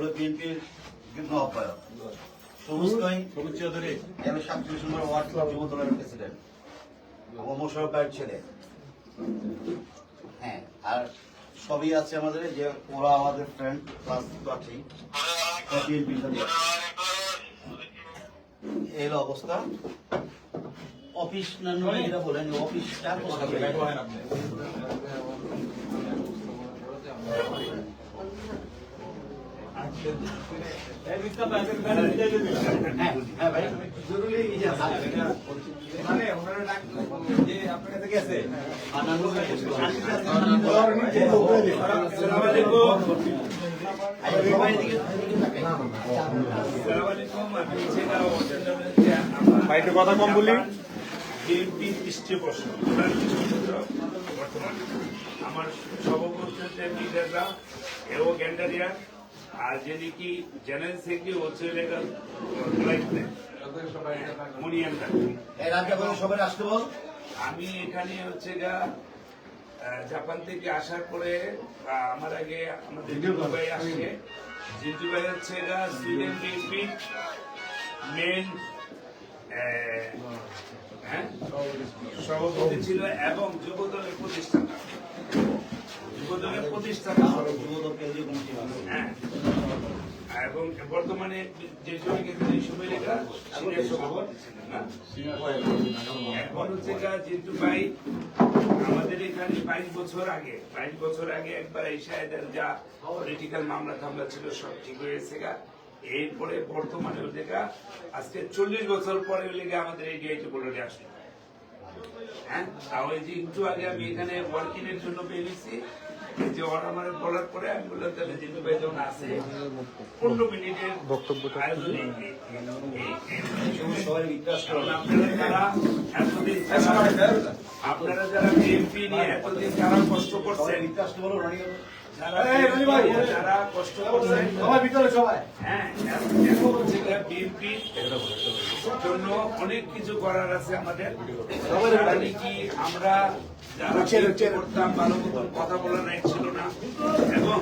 হলো বিএনপির যুগ্ম আহ্বায়ক। সবুজ নয়, সবুজ চৌধুরী। আমি সাতচল্লিশ নম্বর ওয়ার্ড যুব দলের প্রেসিডেন্ট। মোশারফ ভাইয়ের ছেলে। হ্যাঁ আর সবই আছে আমাদের, যে ওরা আমাদের ফ্রেন্ড প্লাস এই হলো অবস্থা। অফিস নান্য যেটা বলেন অফিস চার বছর আগে। হ্যাঁ হ্যাঁ ভাই জরুরি এই যে আছে। মানে ওনারা ডাক যে আপনার কাছে গেছে আর নান্য ভাই আসসালামু আলাইকুম আই সবাই দিকে দিকে তাকাই। আসসালামু আলাইকুম আমি ছেলে আমার ভাই, একটু কথা কম বলি। বিএনপি প্রশ্ন বর্তমান আমার সভাপতিতে লিডাররা গ্যান্ডারিয়া আর যিনি কি জেনারেল সেক্রেটারি হচ্ছে মুনিয়ানটা বলে সবাই আসতে বল। আমি এখানে হচ্ছে গা আহ, জাপান থেকে আসার পরে আহ, আমার আগে আমাদের ভাই। আসছে জিতু ভাই হচ্ছে গা সুইডেন বিএনপি মেন হ্যাঁ? সভাপতি ছিল এবং যুবদলের প্রতিষ্ঠাতা। প্রতিষ্ঠাতা হ্যাঁ। এবং বর্তমানে যে সময় লেখা এখন হচ্ছে ভাই আমাদের এখানে বাইশ বছর আগে বাইশ বছর আগে একবার এই সাহেদের যা পলিটিক্যাল মামলা টামলা ছিল সব ঠিক হয়েছে গা। এরপরে বর্তমানে জায়গা আজকে চল্লিশ বছর পরে লেগে আমাদের এই ডিআইটি বোর্ডে আসলো। হ্যাঁ? তাহলে যে একটু আগে আমি এখানে ওয়ার্কিং এর জন্য এই যে ওরা আমার বলার পরে আমি বললাম তাহলে জিতু ভাই যখন আছে পনেরো মিনিটের বক্তব্যটা আয়োজনে এই- এই- এই- সবাই রিকোয়েস্ট কারণ আপনারা যারা বিএনপি নিয়ে এতদিন যারা কষ্ট করছেন যারা কষ্ট করছেন হ্যাঁ জন্য অনেক কিছু করার আছে আমাদের। কি আমরা যারা করতাম ভালো মতন কথা বলার রাইট ছিল না। এবং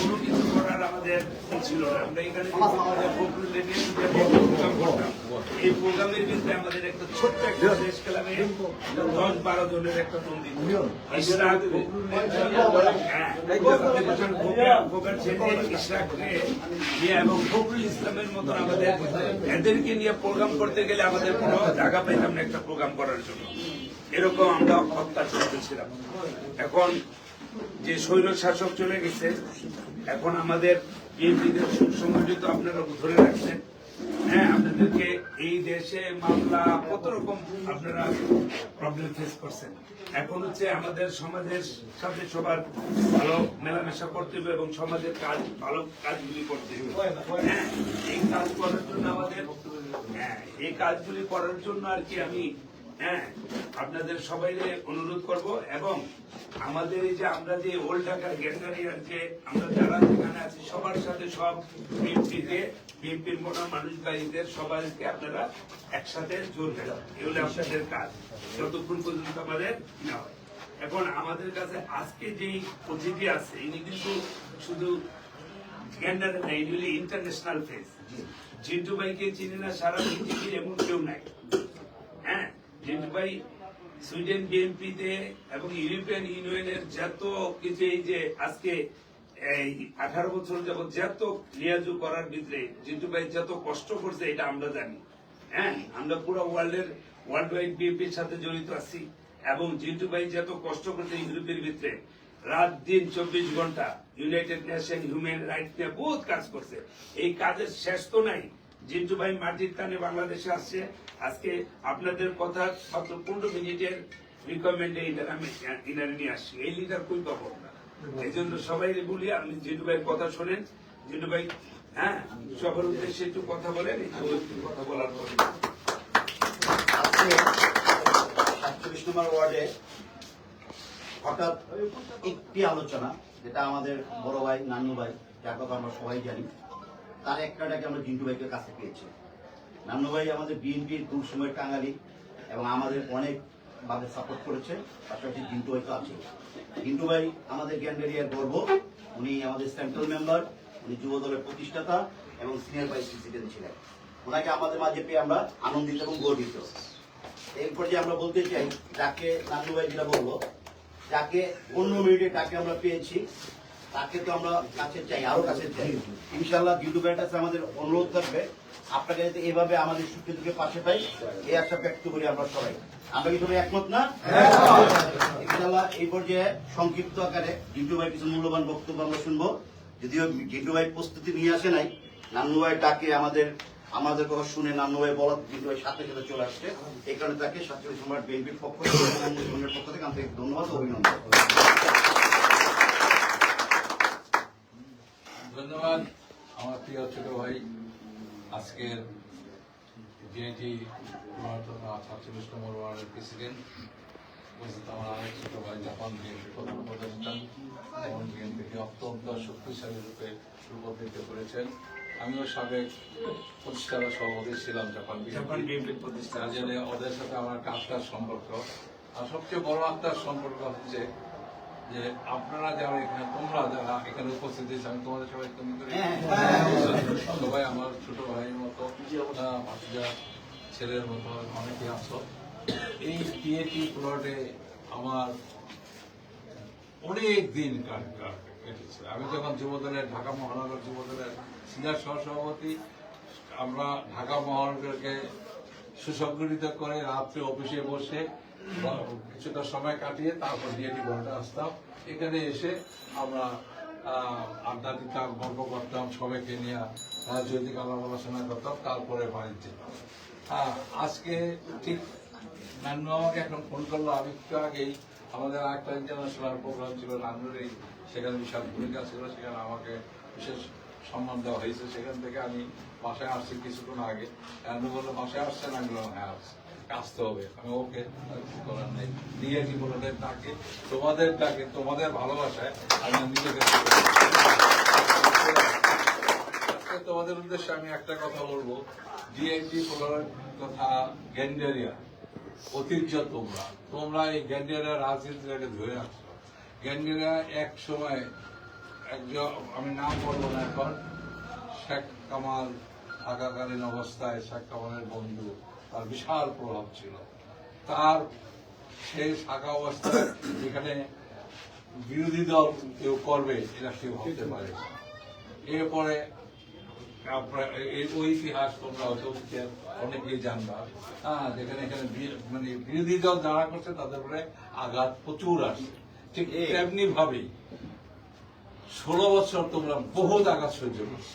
কোনো কিছু করার আমাদের ছিল না। আমরা এখানে করতাম। এই প্রোগ্রামের ভিতরে আমাদের একটা ছোট্ট একটা দেশ ক্লাবে দশ বারো জনের একটা ইশরাক হ্যাঁ। এবং ফখরুল ইসলামের মতো আমাদের এদেরকে নিয়ে প্রোগ্রাম করতে গেলে আমাদের কোনো জায়গা পাইতাম না একটা প্রোগ্রাম করার জন্য। এরকম আমরা অত্যাচার ছিলাম এখন যে স্বৈর শাসক চলে গেছে এখন আমাদের বিএনপিদের সুসংগঠিত আপনারা ধরে রাখছেন। হ্যাঁ আপনাদেরকে এই দেশে মামলা কত রকম আপনারা প্রবলেম ফেস করছেন? এখন হচ্ছে আমাদের সমাজের সাথে সবার ভালো মেলামেশা করতে হবে এবং সমাজের কাজ ভালো কাজগুলি করতে হবে। হ্যাঁ এই কাজ করার জন্য আমাদের হ্যাঁ এই কাজগুলি করার জন্য আর কি আমি হ্যাঁ আপনাদের সবাই অনুরোধ করব এবং আমাদের যে আমরা যে ওল্ড ঢাকার গ্যান্ডারিয়ার যে আমরা যারা যেখানে আছি, সবার সাথে সব বিএনপিতে বিএনপির মোটা মানুষ ভাইদের সবাইকে আপনারা একসাথে জোর দেওয়া এগুলো আপনাদের কাজ, যতক্ষণ পর্যন্ত আমাদের না হয়। এখন আমাদের কাছে আজকে যেই অতিথি আছে, ইনি কিন্তু শুধু গ্যান্ডারে ইনি ইন্টারন্যাশনাল ফেস জিন্টু ভাইকে চিনি না, সারা পৃথিবীর এমন কেউ নাই। ভাই সুইডেন বিএনপিতে এবং ইউরোপিয়ান ইউনিয়নের যত কিছু এই যে আজকে, এই আঠারো বছর যাবত যত লিয়াজু করার ভিতরে জিন্টু ভাই যত কষ্ট করছে, এটা আমরা জানি। হ্যাঁ আমরা পুরো ওয়ার্ল্ডের ওয়ার্ল্ড ওয়াইড বিএনপির সাথে জড়িত আছি এবং জিন্টু ভাই যত কষ্ট করছে ইউরোপের ভিতরে, রাত দিন চব্বিশ ঘণ্টা ইউনাইটেড নেশন হিউম্যান রাইটস নিয়ে বহুত কাজ করছে। এই কাজের শেষ তো নাই। জিন্টু ভাই মাটির টানে বাংলাদেশে আসছে। আজকে আপনাদের কথা মাত্র পনেরো মিনিটের রিকমেন্ডে এটার আমি নিয়ে আসছি। এই লিডার কই পাবো এই জন্য সবাই বলি, আপনি জিন্টু ভাইয়ের কথা শোনেন। জিন্টু ভাই হ্যাঁ? সবার উদ্দেশ্যে একটু কথা বলেন একটু কথা বলার পরে। সাতচল্লিশ নম্বর ওয়ার্ডে হঠাৎ একটি আলোচনা, যেটা আমাদের বড় ভাই, নানু ভাই যার কথা আমরা সবাই জানি। তার ডাকে আমরা জিন্টু ভাইকে কাছে পেয়েছি। নানু ভাই আমাদের বিএনপির দূর সময়ের কাঙালি এবং আমাদের অনেক ভাবে সাপোর্ট করেছে, পাশাপাশি জিন্টু ভাই তো আছে। জিন্টু ভাই আমাদের জ্ঞানবেরিয়ার গর্ব, উনি আমাদের সেন্ট্রাল মেম্বার উনি যুব দলের প্রতিষ্ঠাতা এবং সিনিয়র ভাইস প্রেসিডেন্ট ছিলেন। ওনাকে আমাদের মাঝে পেয়ে আমরা আনন্দিত এবং গর্বিত। এরপর যে আমরা বলতে চাই, যাকে নান্নু ভাই যেটা বলল, যাকে অন্য মিনিটে তাকে আমরা পেয়েছি তাকে তো আমরা কাছে চাই, আরও কাছে চাই। ইনশাল্লাহ জিটু ভাইয়ের আমাদের অনুরোধ থাকবে, আপনাকে যাতে এভাবে আমাদের দুঃখে পাশে পাই, এই আশা ব্যক্ত করি আমরা সবাই। আমরা কি একমত না? ইনশাল্লাহ এই পর্যায়ে সংক্ষিপ্ত আকারে জিটু ভাই কিছু মূল্যবান বক্তব্য আমরা শুনব। যদিও জিটু ভাই প্রস্তুতি নিয়ে আসে নাই, নান্নু ভাই ডাকে আমাদের আমাদের কথা শুনে নান্নু ভাই বলা জিটু ভাই সাথে সাথে চলে আসছে। এই কারণে তাকে সাতচল্লিশ নম্বর বিএনপির পক্ষ থেকে পক্ষ থেকে আন্তরিক ধন্যবাদ অভিনন্দন। ধন্যবাদ। আমার প্রিয় ছোট ভাই আজকের সাতচল্লিশ নম্বর ওয়ার্ডের প্রেসিডেন্ট উপস্থিত আমার ছোট ভাই জাপান বিএনপি প্রধান উপদেষ্টা এবং বিএনপিকে অত্যন্ত শক্তিশালী রূপে রূপান্তরিত করেছেন। আমিও সাবেক প্রতিষ্ঠাতা সভাপতি ছিলাম জাপান জাপান বিএনপি বিএনপির প্রতিষ্ঠা ওদের সাথে আমার একটা আত্মার সম্পর্ক। আর সবচেয়ে বড় আত্মার সম্পর্ক হচ্ছে যে আপনারা যারা এখানে তোমরা যারা এখানে উপস্থিত হয়েছে আমি তোমাদের সবাই তুমি করি। সবাই আমার ছোট ভাইয়ের মতো ভাতিজা ছেলের মতো অনেকে আছো। এই টিএটি প্লটে আমার অনেক দিন কাট- কাট- কেটেছে। আমি যখন যুবদলের ঢাকা মহানগর যুবদলের সিনিয়র সহসভাপতি আমরা ঢাকা মহানগরকে সুসংগঠিত করে রাত্রে অফিসে বসে কিছুটা সময় কাটিয়ে তারপর ডিএটি ঘরটা আসতাম এখানে এসে আমরা আড্ডা দিতাম, গল্প করতাম, সবাইকে নিয়ে রাজনৈতিক আলাপ আলোচনা করতাম, তারপরে বাড়ি যেতাম আজকে ঠিক নান্নু আমাকে এখন ফোন করল, আমি একটু আগেই আমাদের একটা ইন্টারন্যাশনাল প্রোগ্রাম ছিল নান্নুরই, সেখানে বিশাল ভূমিকা ছিল, সেখানে আমাকে বিশেষ সম্মান দেওয়া হয়েছে। সেখান থেকে আমি বাসায় আসছি কিছুক্ষণ আগে। নান্নু বলল, বাসায় আসছেন? আমি বললাম হ্যাঁ আসছি। আসতে হবে। আমি ওকে করার নেই। দিয়ে জীবনের ডাকে তোমাদের ডাকে, তোমাদের ভালোবাসায় আমি নিজেকে তোমাদের উদ্দেশ্যে আমি একটা কথা বলব। ডিএনটি তথা গ্যান্ডেরিয়া, ঐতিহ্য তোমরা। তোমরা এই গ্যান্ডেরিয়া রাজনীতিটাকে ধরে আসছো গ্যান্ডেরিয়া এক সময় একজন, আমি নাম বলব না এখন, শেখ কামাল থাকাকালীন অবস্থায় শেখ কামালের বন্ধু। তার বিশাল প্রভাব ছিল। তার সেই থাকা অবস্থায় এখানে বিরোধী দল কেউ করবে এটা কেউ ভাবতে পারে এরপরে ওই ইতিহাস তোমরা হয়তো অনেকেই জানবা। হ্যাঁ যেখানে এখানে মানে বিরোধী দল যারা করছে তাদের উপরে আঘাত প্রচুর আসে ঠিক। তেমনি ভাবেই ষোলো বছর তোমরা বহুত আঘাত সহ্য করছ।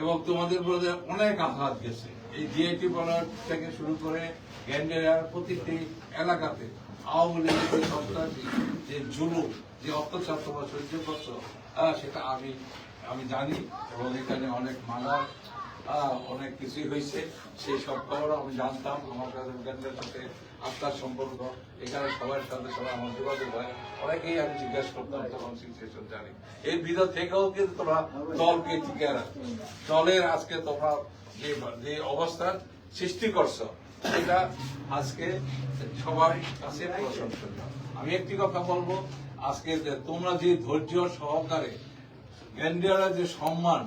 এবং তোমাদের মধ্যে অনেক আঘাত গেছে। এই জিআইটি বলার থেকে শুরু করে গ্যান্ডেরার প্রতিটি এলাকাতে আওয়ামী লীগের যে সন্ত্রাসী যে জুলুম যে অত্যাচার তোমার সহ্য করছ সেটা আমি আমি জানি এবং এখানে অনেক আহ, অনেক কিছুই হয়েছে। সেই সব খবর আমি জানতাম। আমার সাথে সাথে আত্মার সম্পর্ক, এখানে সবার সাথে সবাই আমার যোগাযোগ হয়। অনেকেই আমি জিজ্ঞাসা করতাম, তখন সিচুয়েশন জানি। এর ভিতর থেকেও কিন্তু তোমরা দলকে টিকে রাখো। দলের আজকে তোমরা যে যে অবস্থান সৃষ্টি করছ, সেটা আজকে সবার কাছে প্রশংসনীয়। আমি একটি কথা বলব, আজকে তোমরা যে ধৈর্য সহকারে গ্যান্ডিয়ারের যে সম্মান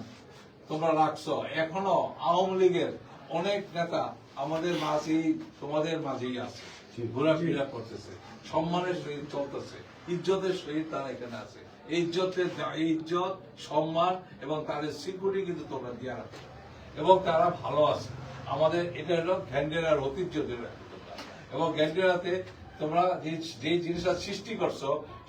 তোমরা রাখছো। এখনও আওয়ামী লীগের অনেক নেতা আমাদের মাঝেই তোমাদের মাঝেই আছে। ঘোরাফেরা করতেছে সম্মানের সহিত চলতেছে ইজ্জতের সহিত তারা এখানে আছে। এই ইজ্জতের এই ইজ্জত সম্মান এবং তাদের সিকিউরিটি কিন্তু তোমরা দিয়ে রাখো। এবং তারা ভালো আছে। আমাদের এটা হলো গ্যান্ডেরার ঐতিহ্য। এবং গ্যান্ডেরাতে তোমরা যে জিনিসটা সৃষ্টি করছ,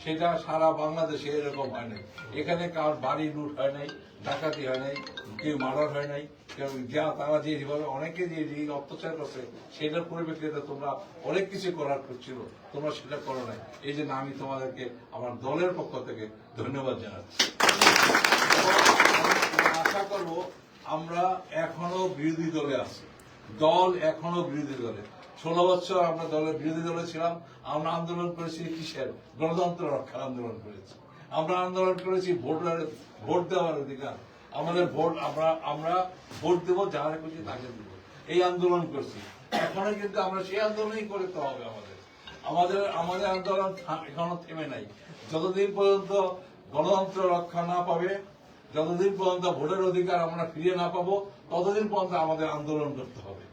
সেটা সারা বাংলাদেশে এরকম হয় নাই। এখানে কার বাড়ি লুট হয় নাই, ডাকাতি হয় নাই, কেউ মার্ডার হয় নাই, কেউ যা তারা যে যেভাবে অনেকে যে অত্যাচার করছে, সেটার পরিপ্রেক্ষিতে তোমরা অনেক কিছু করার করছিল তোমরা সেটা করো নাই। এই জন্য আমি তোমাদেরকে আমার দলের পক্ষ থেকে ধন্যবাদ জানাচ্ছি। আশা করব আমরা এখনও বিরোধী দলে আছি। দল এখনও বিরোধী দলে। ষোলো বছর আমরা দলের বিরোধী দলে ছিলাম, আমরা আন্দোলন করেছি কিসের? গণতন্ত্র রক্ষার আন্দোলন করেছি। আমরা আন্দোলন করেছি ভোটার, ভোট দেওয়ার অধিকার। আমাদের ভোট, আমরা আমরা ভোট দেবো, যারা খুশি তাকে দেবো। এই আন্দোলন করছি। এখনও কিন্তু আমরা সেই আন্দোলনই করতে হবে আমাদের। আমাদের আমাদের আন্দোলন এখনও থেমে নাই। যতদিন পর্যন্ত গণতন্ত্র রক্ষা না পাবে, যতদিন পর্যন্ত ভোটের অধিকার আমরা ফিরিয়ে না পাবো, ততদিন পর্যন্ত আমাদের আন্দোলন করতে হবে।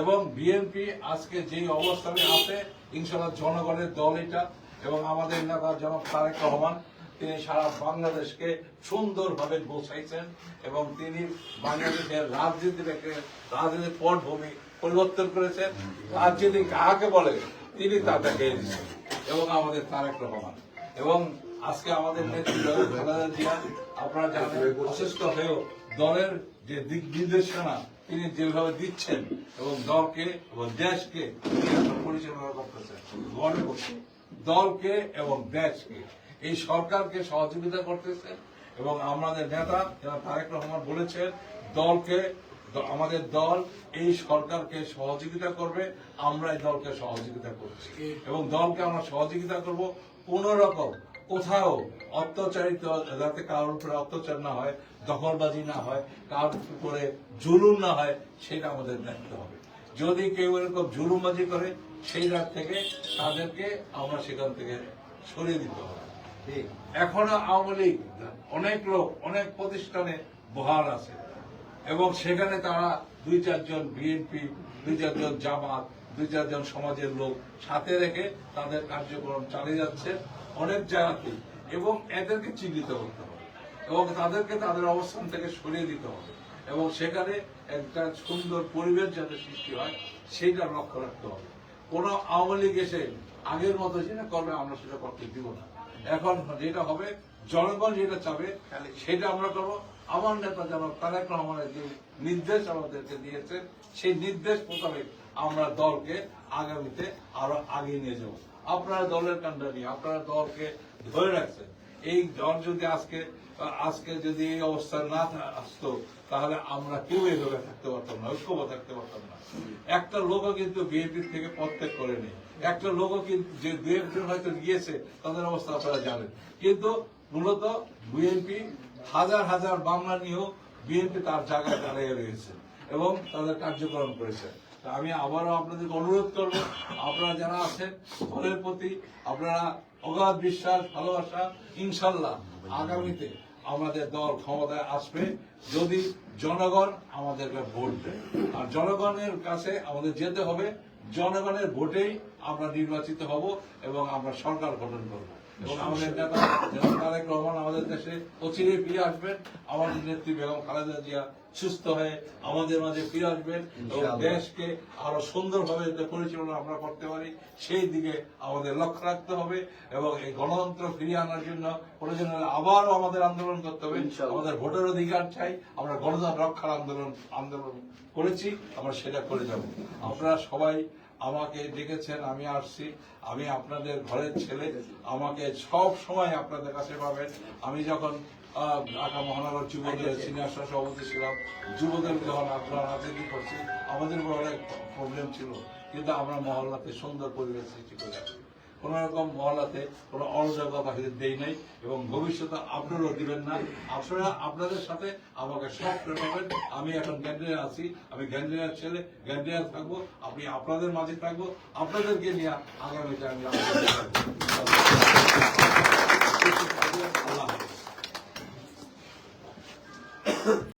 এবং বিএনপি আজকে যেই অবস্থানে আছে ইনশাল্লাহ জনগণের দল এটা এবং আমাদের নেতা জনাব তারেক রহমান, তিনি সারা বাংলাদেশকে সুন্দরভাবে পৌঁছাইছেন এবং তিনি বাংলাদেশের রাজনীতিটাকে রাজনীতির পটভূমি পরিবর্তন করেছেন। রাজনীতি কাকে বলে? তিনি তা দিচ্ছেন এবং আমাদের তারেক রহমান। এবং আজকে আমাদের নেতৃত্ব আপনারা জানেন, অসুস্থ হয়েও দলের যে দিক নির্দেশনা তিনি যেভাবে দিচ্ছেন এবং দলকে এবং দেশকে পরিচালনা করতেছেন গড়ে দলকে এবং দেশকে। এই সরকারকে সহযোগিতা করতেছেন এবং আমাদের নেতা যারা তারেক রহমান বলেছেন, দলকে, আমাদের দল এই সরকারকে সহযোগিতা করবে, আমরা এই দলকে সহযোগিতা করছি। এবং দলকে আমরা সহযোগিতা করব কোন রকম কোথাও অত্যাচারিত যাতে কারোর উপরে অত্যাচার না হয় দখলবাজি না হয় কারোর উপরে জুলুম না হয়, সেটা আমাদের দেখতে হবে। যদি কেউ এরকম জুলুমবাজি করে, সেই রাত থেকে তাদেরকে আমরা সেখান থেকে সরিয়ে দিতে হবে। এখনও আওয়ামী লীগ, অনেক লোক, অনেক প্রতিষ্ঠানে বহাল আছে। এবং সেখানে তারা দুই চারজন বিএনপি দুই চারজন জামাত, দুই চারজন সমাজের লোক সাথে রেখে তাদের কার্যক্রম চালিয়ে যাচ্ছে অনেক জায়গাতে এবং এদেরকে চিহ্নিত করতে হবে। এবং তাদেরকে তাদের অবস্থান থেকে সরিয়ে দিতে হবে। এবং সেখানে একটা সুন্দর পরিবেশ যাতে সৃষ্টি হয় সেইটা লক্ষ্য রাখতে হবে। কোন আওয়ামী লীগ এসে আগের মতো যেটা করবে, আমরা সেটা করতে দিব না। এখন যেটা হবে, জনগণ যেটা চাবে, সেটা আমরা করব। আমার নেতা যেন তারেক রহমানের যে নির্দেশ আমাদেরকে দিয়েছেন, সেই নির্দেশ মোতাবেক আমরা দলকে আগামীতে আরও আগিয়ে নিয়ে যাব। আপনারা দলের কান্ডারি আপনারা দলকে ধরে রাখছেন। এই দল যদি আজকে আজকে যদি এই অবস্থা না আসতো, তাহলে আমরা কেউ এইভাবে থাকতে পারতাম না, ঐক্যবদ্ধ থাকতে পারতাম না। একটা লোকও কিন্তু বিএনপি থেকে প্রত্যেক করেনি একটা লোকও কিন্তু যে দু একজন হয়তো গিয়েছে, তাদের অবস্থা আপনারা জানেন। কিন্তু মূলত বিএনপি হাজার হাজার বাংলা নিয়েও বিএনপি তার জায়গায় দাঁড়িয়ে রয়েছে এবং তাদের কার্যক্রম করেছে। আমি আবারও আপনাদেরকে অনুরোধ করব, আপনারা যারা আছেন, দলের প্রতি আপনারা অগাধ বিশ্বাস, ভালোবাসা, ইনশাল্লাহ, আগামীতে আমাদের দল ক্ষমতায় আসবে যদি জনগণ আমাদেরকে ভোট দেয়। আর জনগণের কাছে আমাদের যেতে হবে, জনগণের ভোটেই আমরা নির্বাচিত হব এবং আমরা সরকার গঠন করব। এবং আমাদের নেতা জনাব তারেক রহমান আমাদের দেশে অচিরে ফিরে আসবেন। আমাদের নেত্রী বেগম খালেদা জিয়া সুস্থ হয়ে আমাদের মাঝে ফিরে আসবেন এবং দেশকে আরও সুন্দরভাবে পরিচালনা আমরা করতে পারি সেই দিকে আমাদের লক্ষ্য রাখতে হবে এবং এই গণতন্ত্র ফিরিয়ে আনার জন্য প্রয়োজন হলে আবারও আমাদের আন্দোলন করতে হবে। আমাদের ভোটের অধিকার চাই। আমরা গণতন্ত্র রক্ষার আন্দোলন আন্দোলন করেছি। আমরা সেটা করে যাব। আপনারা সবাই আমাকে ডেকেছেন আমি আসছি। আমি আপনাদের ঘরের ছেলে। আমাকে সব সময় আপনাদের কাছে পাবেন। আমি যখন ঢাকা মহানগর যুবদের সিনিয়র সভাপতি ছিলাম যুবদের যখন আপনারা রাজনীতি করছি আমাদের উপর অনেক প্রবলেম ছিল। কিন্তু আমরা মহল্লাতে সুন্দর পরিবেশ সৃষ্টি করে কোন রকম মহলাতে কোন অরাজকতা বাহিরে দেই নাই এবং ভবিষ্যতে আপনারাও দিবেন না। আপনারা আপনাদের সাথে আমাকে সব পাবেন আমি এখন গ্যান্ডেরিয়া আছি। আমি গ্যান্ডিয়ার ছেলে গ্যান্ডিয়ার থাকব। আপনি আপনাদের মাঝে থাকব। আপনাদেরকে নিয়ে আগামীতে আমি। আল্লাহ।